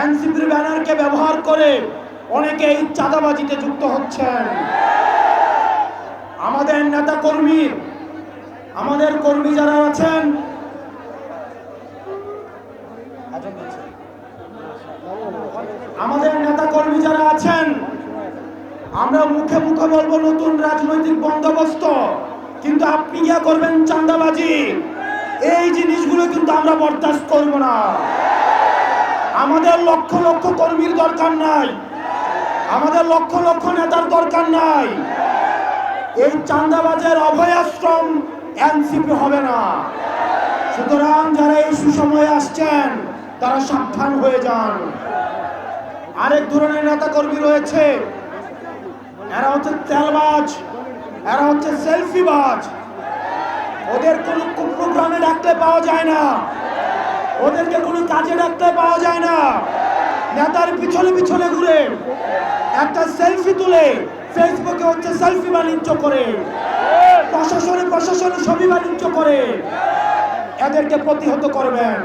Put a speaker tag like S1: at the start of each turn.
S1: এনসিপির ব্যানারকে ব্যবহার করে অনেকে এই চাঁদাবাজিতে যুক্ত হচ্ছেন। আমাদের নেতা কর্মী আমাদের কর্মী যারা আছেন, আমাদের নেতা কর্মী যারা আছেন, আমরা মুখে মুখে বলব নতুন রাজনৈতিক বন্দোবস্ত, কিন্তু আপনি গিয়া করবেন চাঁদাবাজি। এই জিনিসগুলো কিন্তু আমরা বরদাস্ত করব না। আমাদের লক্ষ লক্ষ কর্মীর দরকার নাই। আমাদের লক্ষ লক্ষ নেতার দরকার নাই। এই চাঁদাবাজের অভয়াশ্রম এনসিপি হবে না। সুতরাং যারা এই সুসময়ে আসছেন, তারা সাবধান হয়ে যান। আরেক ধরনের নেতা কর্মী রয়েছে। এরা হচ্ছে তেলবাজ, এরা হচ্ছে সেলফিবাজ। ওদের কোনো প্রোগ্রামে ডাকতে পাওয়া যায় না। ওদেরকে কোনো কাজে ডাকতে পাওয়া নেতার পিছনে পিছনে ঘুরে একটা সেলফি তুলে ফেসবুকে হচ্ছে সেলফি বাণিজ্য করে, প্রশাসনে প্রশাসনে ছবি বাণিজ্য করে, এদেরকে প্রতিহত করবেন।